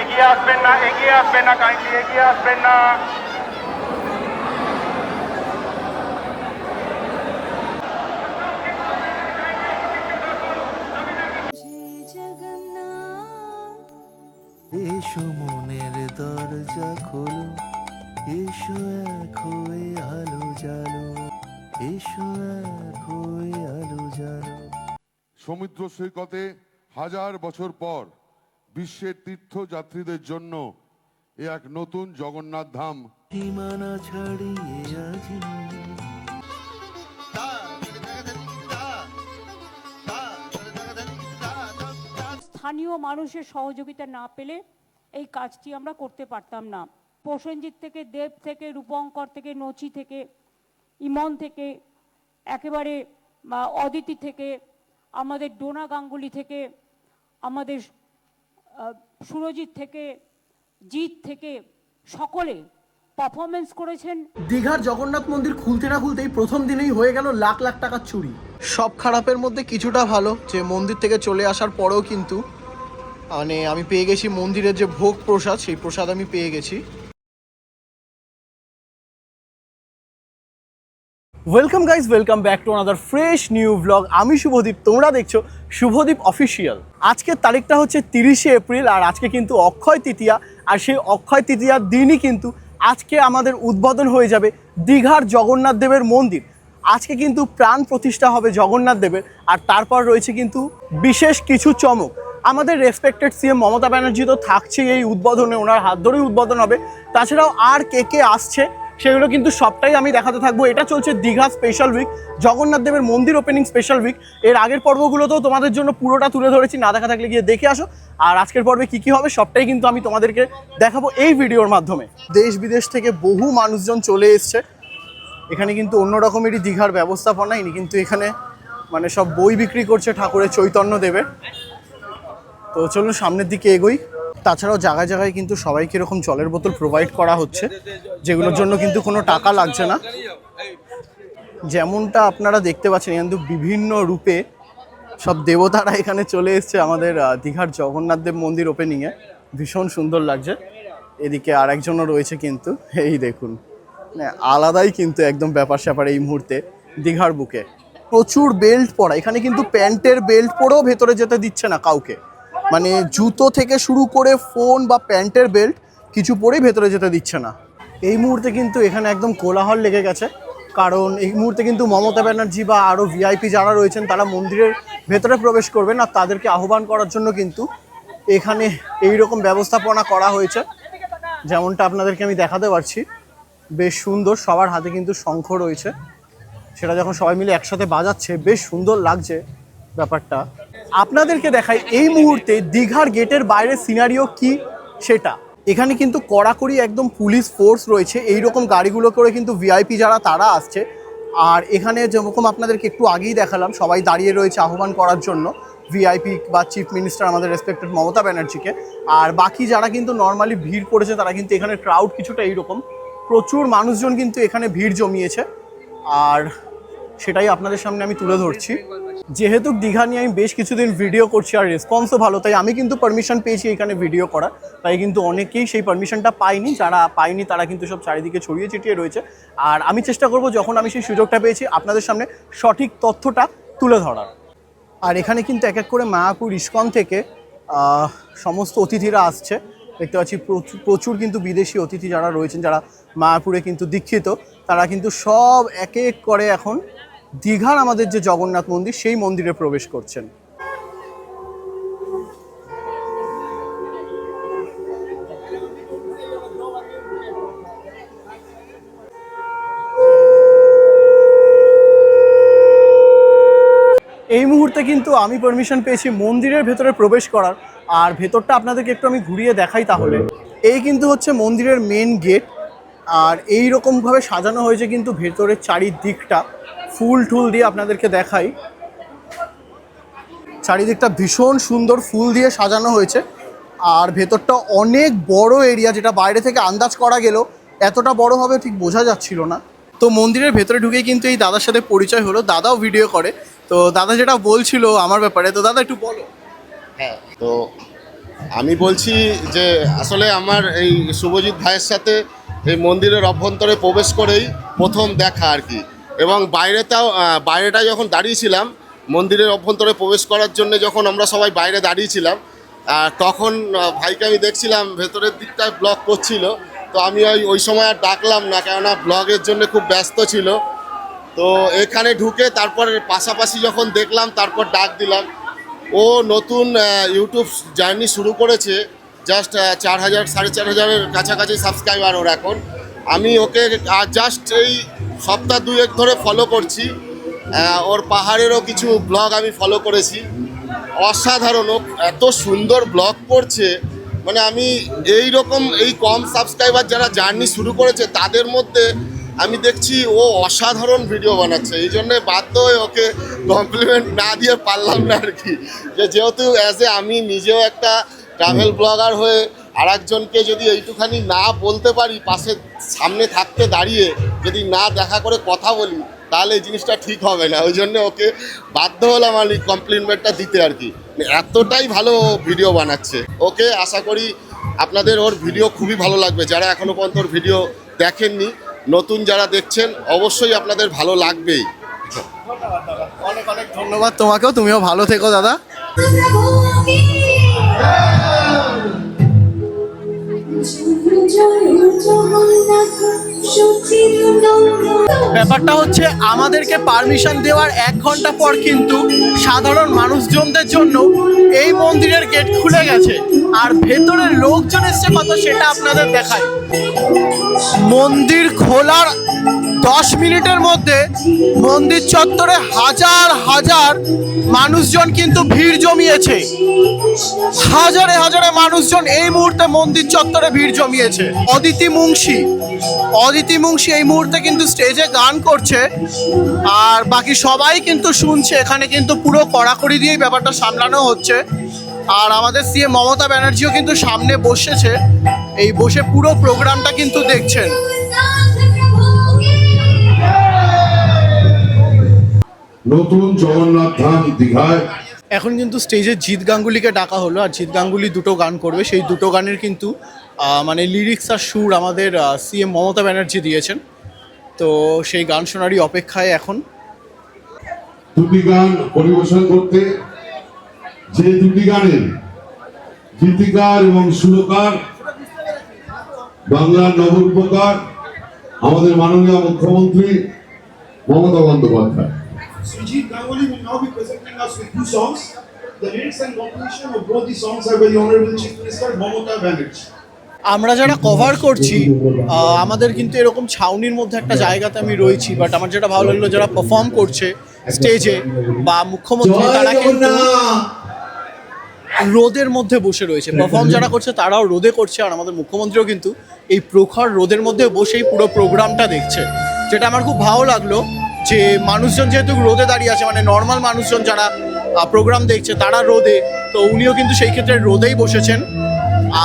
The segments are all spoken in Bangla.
এগিয়ে আসবেন না এগিয়ে আসবেন না কাইন্ডলি এগিয়ে আসবেন না। এসো মনের দরজা খোলো এসো এক হয়ে আলো জালো এসো এক হয়ে আলো জালো সমুদ্র সৈকতে হাজার বছর পর বিশ্বের তীর্থযাত্রীদের জন্য এ এক নতুন জগন্নাথ ধাম। সীমানা ছাড়িয়ে আজি স্থানীয় মানুষের সহযোগিতা না পেলে এই কাজটি আমরা করতে পারতাম না। প্রসেনজিৎ থেকে দেব থেকে রূপঙ্কর থেকে নচি থেকে ইমন থেকে একেবারে অদিতি থেকে আমাদের ডোনা গাঙ্গুলি থেকে আমাদের সুরজিৎ থেকে জিৎ থেকে সকলে পারফরমেন্স করেছেন। দীঘার জগন্নাথ মন্দির খুলতে না খুলতেই প্রথম দিনেই হয়ে গেল লাখ লাখ টাকার চুরি। সব খারাপের মধ্যে কিছুটা ভালো যে মন্দির থেকে চলে আসার পরেও কিন্তু মানে আমি পেয়ে গেছি মন্দিরের যে ভোগ প্রসাদ সেই প্রসাদ আমি পেয়ে গেছি। Welcome guys welcome back to another fresh new blog আমি শুভদীপ, তোমরা দেখছ শুভদীপ অফিসিয়াল আজকের তারিখটা হচ্ছে তিরিশে এপ্রিল আর আজকে কিন্তু অক্ষয় তৃতীয়া। আর সেই অক্ষয় তৃতীয়ার দিনই কিন্তু আজকে আমাদের উদ্বোধন হয়ে যাবে দীঘার জগন্নাথ দেবের মন্দির। আজকে কিন্তু প্রাণ প্রতিষ্ঠা হবে জগন্নাথ দেবের, আর তারপর রয়েছে কিন্তু বিশেষ কিছু চমক। আমাদের রেসপেক্টেড সিএম মমতা ব্যানার্জি তো থাকছেই এই উদ্বোধনে, ওনার হাত ধরেই উদ্বোধন হবে। তাছাড়াও আর কে কে আসছে সেগুলো কিন্তু সবটাই আমি দেখাতে থাকব। এটা চলছে দীঘা স্পেশাল উইক জগন্নাথ দেবের মন্দির ওপেনিং স্পেশাল উইক এর আগের পর্বগুলোতেও তোমাদের জন্য পুরোটা তুলে ধরেছি, না দেখা থাকলে গিয়ে দেখে আসো। আর আজকের পর্বে কি কি হবে সবটাই কিন্তু আমি তোমাদেরকে দেখাবো এই ভিডিওর মাধ্যমে। দেশ বিদেশ থেকে বহু মানুষজন চলে এসছে। এখানে কিন্তু অন্য রকমেরই দীঘার ব্যবস্থাপনা, ইনি কিন্তু এখানে মানে সব বই বিক্রি করছে ঠাকুরের চৈতন্য দেবের। তো চলুন সামনের দিকে এগোই। তাছাড়াও জায়গায় জায়গায় কিন্তু সবাইকে এরকম জলের বোতল প্রোভাইড করা হচ্ছে, যেগুলোর জন্য কিন্তু কোনো টাকা লাগছে না। যেমনটা আপনারা দেখতে পাচ্ছেন কিন্তু বিভিন্ন রূপে সব দেবতারা এখানে চলে এসছে আমাদের দীঘার জগন্নাথ দেব মন্দির ওপেনিংয়ে ভীষণ সুন্দর লাগছে। এদিকে আর একজনও রয়েছে কিন্তু, এই দেখুন। মানে আলাদাই কিন্তু একদম ব্যাপার স্যাপার এই মুহূর্তে দীঘার বুকে। প্রচুর বেল্ট পরা, এখানে কিন্তু প্যান্টের বেল্ট পরেও ভেতরে যেতে দিচ্ছে না কাউকে। মানে জুতো থেকে শুরু করে ফোন বা প্যান্টের বেল্ট কিছু পরেই ভেতরে যেতে দিচ্ছে না। এই মুহূর্তে কিন্তু এখানে একদম কোলাহল লেগে গেছে। কারণ এই মুহূর্তে কিন্তু মমতা ব্যানার্জি বা আরও ভিআইপি যারা রয়েছেন, তারা মন্দিরের ভেতরে প্রবেশ করবেন আর তাদেরকে আহ্বান করার জন্য কিন্তু এখানে এই রকম ব্যবস্থাপনা করা হয়েছে। যেমনটা আপনাদেরকে আমি দেখাতে পারছি। বেশ সুন্দর, সবার হাতে কিন্তু শঙ্খ রয়েছে। সেটা যখন সবাই মিলে একসাথে বাজাচ্ছে, বেশ সুন্দর লাগছে ব্যাপারটা। আপনাদেরকে দেখাই এই মুহূর্তে দীঘার গেটের বাইরে সিনারিও কি সেটা। এখানে কিন্তু কড়াকড়ি একদম পুলিশ ফোর্স রয়েছে এই রকম গাড়িগুলো করে কিন্তু ভিআইপি যারা, তারা আসছে। আর এখানে যেরকম আপনাদেরকে একটু আগেই দেখালাম, সবাই দাঁড়িয়ে রয়েছে আহ্বান করার জন্য ভিআইপি বা চিফ মিনিস্টার আমাদের রেসপেক্টেড মমতা ব্যানার্জিকে। আর বাকি যারা কিন্তু নর্মালি ভিড় করেছে, তারা কিন্তু এখানে ক্রাউড কিছুটা এইরকম। প্রচুর মানুষজন কিন্তু এখানে ভিড় জমিয়েছে। আর সেটাই আপনাদের সামনে আমি তুলে ধরছি। যেহেতু দীঘা নিয়ে আমি বেশ কিছুদিন ভিডিও করছি আর রেসপন্সও ভালো, তাই আমি কিন্তু পারমিশন পেয়েছি এখানে ভিডিও করা তাই কিন্তু অনেকেই সেই পারমিশনটা পাইনি যারা পাইনি তারা কিন্তু সব চারিদিকে ছড়িয়ে ছিটিয়ে রয়েছে। আর আমি চেষ্টা করব যখন আমি সেই সুযোগটা পেয়েছি, আপনাদের সামনে সঠিক তথ্যটা তুলে ধরার। আর এখানে কিন্তু এক এক করে মায়াপুর, ইস্কন থেকে সমস্ত অতিথিরা আসছে। দেখতে পাচ্ছি প্রচুর প্রচুর কিন্তু বিদেশি অতিথি যারা রয়েছেন, যারা মায়াপুরে কিন্তু দীক্ষিত, তারা কিন্তু সব এক এক করে এখন দীঘার আমাদের যে জগন্নাথ মন্দির, সেই মন্দিরে প্রবেশ করছেন। এই মুহূর্তে কিন্তু আমি পারমিশন পেয়েছি মন্দিরের ভেতরে প্রবেশ করার। আর ভেতরটা আপনাদেরকে একটু আমি ঘুরিয়ে দেখাই তাহলে। এই কিন্তু হচ্ছে মন্দিরের মেন গেট আর এই রকমভাবে সাজানো হয়েছে কিন্তু ভেতরের চারিদিকটা। ফুল টুল দিয়ে আপনাদেরকে দেখাই। চারিদিকটা ভীষণ সুন্দর ফুল দিয়ে সাজানো হয়েছে। আর ভেতরটা অনেক বড় এরিয়া, যেটা বাইরে থেকে আন্দাজ করা গেলেও এতটা বড় হবে ঠিক বোঝা যাচ্ছিল না। তো মন্দিরের ভেতরে ঢুকে কিন্তু এই দাদার সাথে পরিচয় হলো। দাদাও ভিডিও করে। তো দাদা যেটা বলছিল আমার ব্যাপারে, তো দাদা একটু বলো। হ্যাঁ তো আমি বলছি যে আসলে আমার এই শুভজিৎ ভাইয়ের সাথে এই মন্দিরের অভ্যন্তরে প্রবেশ করেই প্রথম দেখা আর কি। এবং বাইরেটাও বাইরেটা যখন দাঁড়িয়েছিলাম, মন্দিরের অভ্যন্তরে প্রবেশ করার জন্য যখন আমরা সবাই বাইরে দাঁড়িয়েছিলাম তখন ভাইকে আমি দেখছিলাম, ভেতরের দিকটায় ব্লগ করছিল। তো আমি ওই ওই সময় আর ডাকলাম না, কেননা ব্লগের জন্য খুব ব্যস্ত ছিল। তো এখানে ঢুকে তারপরে পাশাপাশি যখন দেখলাম, তারপর ডাক দিলাম। ও নতুন ইউটিউব জার্নি শুরু করেছে জাস্ট চার হাজার, সাড়ে চার হাজারের কাছাকাছি সাবস্ক্রাইবার ওর এখন। আমি ওকে জাস্ট এই সপ্তাহ দুয়েক ধরে ফলো করছি। ওর পাহাড়েরও কিছু ব্লগ আমি ফলো করেছি। অসাধারণ এত সুন্দর ব্লগ করছে। মানে আমি এই রকম এই কম সাবস্ক্রাইবার যারা জার্নি শুরু করেছে, তাদের মধ্যে আমি দেখছি ও অসাধারণ ভিডিও বানাচ্ছে। এই জন্যে বাধ্য হয়ে ওকে কমপ্লিমেন্ট না দিয়ে পারলাম না আর কি। যে যেহেতু অ্যাজ এ আমি নিজেও একটা ট্রাভেল ব্লগার হয়ে আর একজনকে যদি এইটুখানি না বলতে পারি পাশে সামনে থাকতে দাঁড়িয়ে যদি না দেখা করে কথা বলি তাহলে এই জিনিসটা ঠিক হবে না। ওই জন্য ওকে বাধ্য হলাম আমি কমপ্লিমেন্টটা দিতে আর কি। এতটাই ভালো ভিডিও বানাচ্ছে। ওকে আশা করি আপনাদের ওর ভিডিও খুবই ভালো লাগবে। যারা এখনও পর্যন্ত ওর ভিডিও দেখেননি নতুন যারা দেখছেন অবশ্যই আপনাদের ভালো লাগবেই। অনেক অনেক ধন্যবাদ তোমাকেও। তুমিও ভালো থেকো দাদা। ব্যাপারটা হচ্ছে আমাদেরকে পারমিশন দেওয়ার এক ঘণ্টা পর কিন্তু সাধারণ মানুষজনদের জন্য এই মন্দিরের গেট খুলে গেছে। আর ভেতরের লোকজন এসছে কত সেটা আপনাদের দেখায় মন্দির খোলার দশ মিনিটের মধ্যে মন্দির চত্বরে হাজার হাজার মানুষজন কিন্তু ভিড় জমিয়েছে। হাজারে হাজারে মানুষজন এই মুহূর্তে মন্দির চত্বরে ভিড় জমিয়েছে। অদিতি মুংশি। অদিতি মুংশি এই মুহূর্তে কিন্তু স্টেজে গান করছে। আর বাকি সবাই কিন্তু শুনছে। এখানে কিন্তু পুরো কড়াকড়ি দিয়েই ব্যাপারটা সামলানো হচ্ছে। আর আমাদের সিএম মমতা ব্যানার্জিও কিন্তু সামনে বসেছে। এই বসে পুরো প্রোগ্রামটা কিন্তু দেখছেন। নতুন জগন্নাথ ধাম দীঘায়। এখন কিন্তু স্টেজে জিৎ গাঙ্গুলিকে ডাকা হলো আর জিৎ গাঙ্গুলি দুটো গান করবে। সেই দুটো গানের কিন্তু মানে লিরিক্স আর সুর আমাদের সিএম মমতা ব্যানার্জি দিয়েছেন। তো সেই গান শোনারই অপেক্ষায় এখন। দুটি গান পরিবেশন করতে যে দুটি গানের গীতিকার এবং সুরকার বাংলার নবরূপকার আমাদের মাননীয় মুখ্যমন্ত্রী Mamata Bandyopadhyay. Sujit Ganguly will now be presenting us with two songs. The lyrics and composition of both the songs are by the Honorable Chief Minister Mamata Banerjee. আমরা যারা কভার করছি আমাদের কিন্তু এরকম ছাউনির মধ্যে একটা জায়গাতে আমি রয়েছি বাট আমার যেটা ভালো লাগল যারা পারফর্ম করছে স্টেজে বা মুখ্যমন্ত্রী তারা কিন্তু রোদের মধ্যে বসে রয়েছে পারফর্ম যারা করছে তারাও রোদে করছে আর আমাদের মুখ্যমন্ত্রীও কিন্তু এই প্রখর রোদের মধ্যে বসেই পুরো প্রোগ্রামটা দেখছে যেটা আমার খুব ভালো লাগল যে মানুষজন যেহেতু রোদে দাঁড়িয়ে আছে মানে নর্মাল মানুষজন যারা প্রোগ্রাম দেখছে তারা রোদে তো উনিও কিন্তু সেই ক্ষেত্রে রোদেই বসেছেন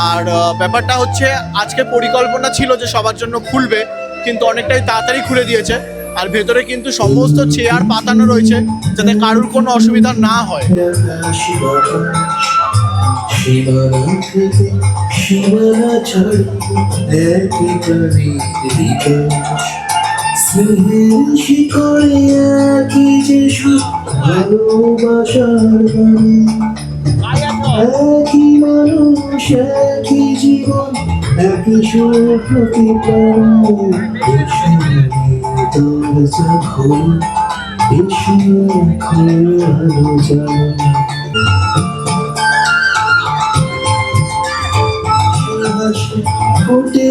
আর ব্যাপারটা হচ্ছে আজকে পরিকল্পনা ছিল যে সবার জন্য খুলবে কিন্তু অনেকটাই তাড়াতাড়ি খুলে দিয়েছে আর ভেতরে কিন্তু সমস্ত চেয়ার পাতানো রয়েছে যাতে কারুর কোনো অসুবিধা না হয় সীমানা স্নেহের শিকড়ে একই যে ভালোবাসার বাণী। একই মানুষ, একই জীবন, একই সুর প্রতি দরজা খোল ফুটে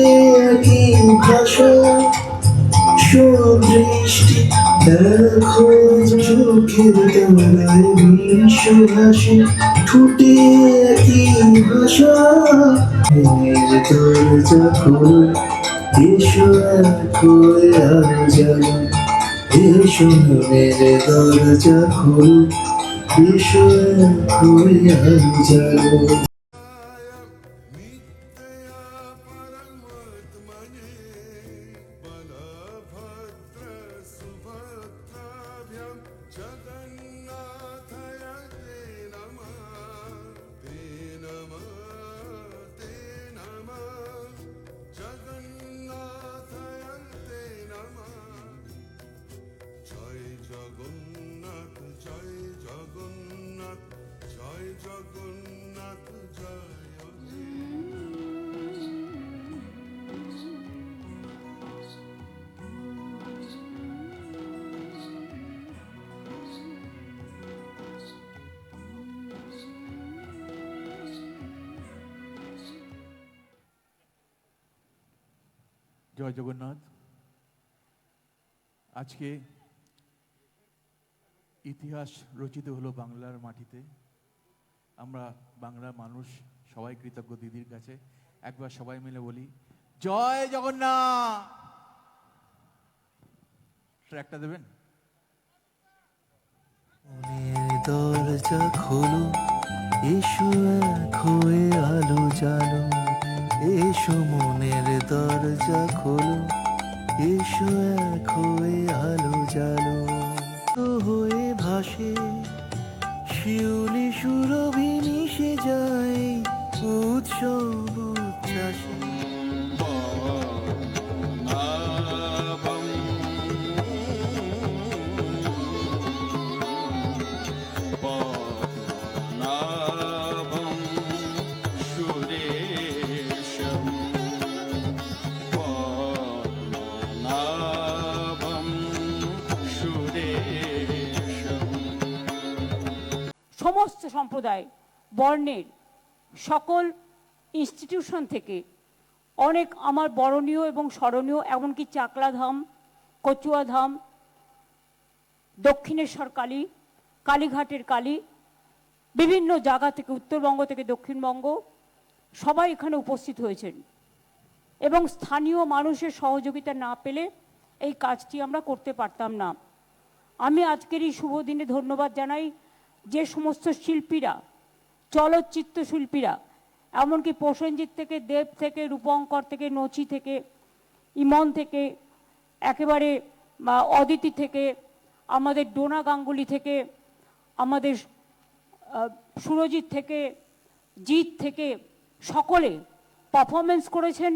একই ভাষা দৃষ্টি দেখো চোখের তারায় বিশ্ব ভাষে ফুটে একই ভাষা দরজা খোলো এসো জ্বালা এসো মেরে দরজা খোলো এসো এক জগন্নাথ জয়। জয় জগন্নাথ। আজকে ইতিহাস রচিত হলো বাংলার মাটিতে। আমরা বাংলার মানুষ, সবাই কৃতজ্ঞ দিদির কাছে। একবার সবাই মিলে বলি, জয় জগন্নাথ! ট্র্যাকটা দেবেন? দরজা খোলো, এসো এক হয়ে আলো এসো মনের দরজা খোলো, এসো এক হয়ে আলো হয়ে ভাসে শিউলি সুরভি মিশে যায় উৎসব উচ্ছ্বাসে। সমস্ত সম্প্রদায়, বর্ণের সকল ইনস্টিটিউশন থেকে অনেক আমার বরণীয় এবং স্মরণীয়, এমনকি চাকলা ধাম কচুয়া ধাম দক্ষিণেশ্বর কালী, কালীঘাটের কালী, বিভিন্ন জায়গা থেকে, উত্তরবঙ্গ থেকে দক্ষিণবঙ্গ, সবাই এখানে উপস্থিত হয়েছেন। এবং স্থানীয় মানুষের সহযোগিতা না পেলে এই কাজটি আমরা করতে পারতাম না। আমি আজকের এই শুভ দিনে ধন্যবাদ জানাই। যে সমস্ত শিল্পীরা, চলচ্চিত্র শিল্পীরা, এমনকি প্রসেনজিৎ থেকে, দেব থেকে, রূপঙ্কর থেকে, নচি থেকে, ইমন থেকে, একেবারে অদিতি থেকে, আমাদের ডোনা গাঙ্গুলি থেকে, আমাদের সুরজিৎ থেকে, জিৎ থেকে সকলে পারফরমেন্স করেছেন।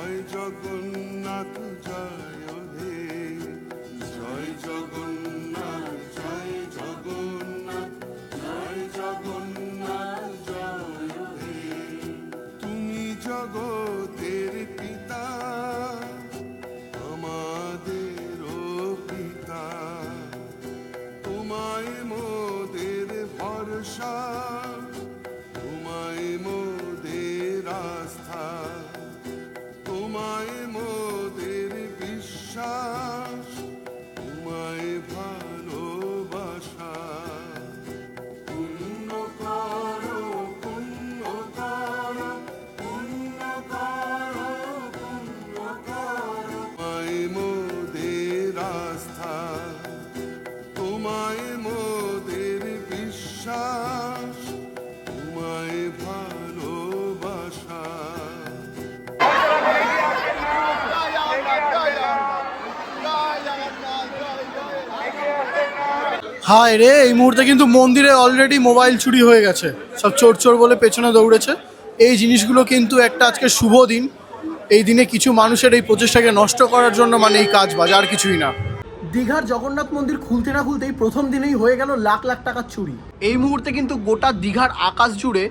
জয় জগন্নাথ জয় হে জয় জগন্নাথ। my হায় রে এই মুহূর্তে কিন্তু মন্দিরে অলরেডি মোবাইল চুরি হয়ে গেছে। সব চোর চোর বলে পেছনে দৌড়েছে। এই জিনিসগুলো কিন্তু একটা আজকে শুভ দিন। এই দিনে কিছু মানুষের এই প্রচেষ্টাকে নষ্ট করার জন্য মানে এই কাজ বাজ আর কিছুই না। দীঘার জগন্নাথ মন্দির খুলতে না খুলতেই প্রথম দিনেই হয়ে গেল লাখ লাখ টাকার চুরি। এই মুহূর্তে কিন্তু গোটা দীঘার আকাশ জুড়ে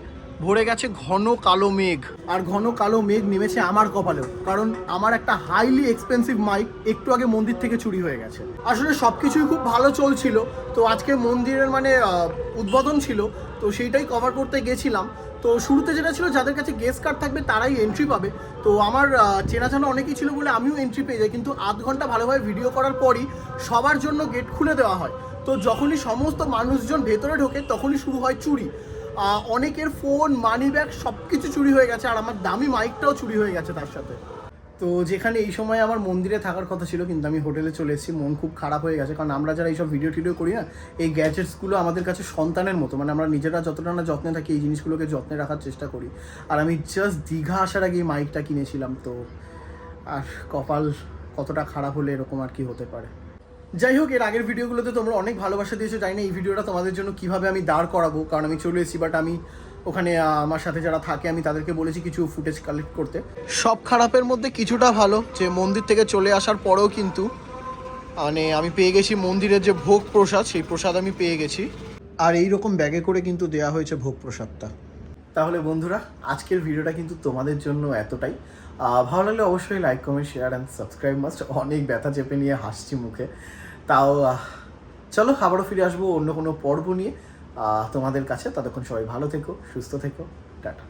ভরে গেছে ঘন কালো মেঘ। আর ঘন কালো মেঘ নেমেছে আমার কপালেও, কারণ আমার একটা হাইলি এক্সপেন্সিভ মাইক একটু আগে মন্দির থেকে চুরি হয়ে গেছে। আসলে সব কিছুই খুব ভালো চলছিল, তো আজকে মন্দিরের মানে উদ্বোধন ছিল, তো সেইটাই কভার করতে গেছিলাম। তো শুরুতে যেটা ছিল, যাদের কাছে গেস্ট কার্ড থাকবে তারাই এন্ট্রি পাবে। তো আমার চেনা জানা অনেকেই ছিল বলে আমিও এন্ট্রি পেয়ে যাই, কিন্তু আধ ঘণ্টা ভালোভাবে ভিডিও করার পরই সবার জন্য গেট খুলে দেওয়া হয়। তো যখনই সমস্ত মানুষজন ভেতরে ঢোকে, তখনই শুরু হয় চুরি। অনেকের ফোন মানি ব্যাগ সব কিছু চুরি হয়ে গেছে, আর আমার দামি মাইকটাও চুরি হয়ে গেছে তার সাথে। তো যেখানে এই সময় আমার মন্দিরে থাকার কথা ছিল, কিন্তু আমি হোটেলে চলে এসেছি, মন খুব খারাপ হয়ে গেছে, কারণ আমরা যারা এইসব ভিডিও টিডিও করি না, এই গ্যাজেটসগুলো আমাদের কাছে সন্তানের মতো মানে আমরা নিজেরা যতটা না যত্নে থাকি, এই জিনিসগুলোকে যত্নে রাখার চেষ্টা করি। আর আমি জাস্ট দীঘা আসার আগে মাইকটা কিনেছিলাম, তো আর কপাল কতটা খারাপ হলে এরকম আর কি হতে পারে। যাই হোক, এর আগের ভিডিওগুলোতে তোমরা অনেক ভালোবাসা দিয়েছ। জানি না এই ভিডিওটা তোমাদের জন্য কীভাবে আমি দাঁড় করাবো, কারণ আমি চলে এসেছি বাট আমি ওখানে আমার সাথে যারা থাকে, আমি তাদেরকে বলেছি কিছু ফুটেজ কালেক্ট করতে। সব খারাপের মধ্যে কিছুটা ভালো, যে মন্দির থেকে চলে আসার পরেও কিন্তু মানে আমি পেয়ে গেছি মন্দিরের যে ভোগ প্রসাদ, সেই প্রসাদ আমি পেয়ে গেছি। আর এই রকম ব্যাগে করে কিন্তু দেয়া হয়েছে ভোগ প্রসাদটা। তাহলে বন্ধুরা, আজকের ভিডিওটা কিন্তু তোমাদের জন্য এতটাই। ভালো লাগলে অবশ্যই like comment share and subscribe must অনেক ব্যথা চেপে নিয়ে হাসছি মুখে। তাও চলো আবারও ফিরে আসব অন্য কোনো পর্ব নিয়ে। তোমাদের কাছে। ততক্ষণ সবাই ভালো থেকো, সুস্থ থেকো। টাটা।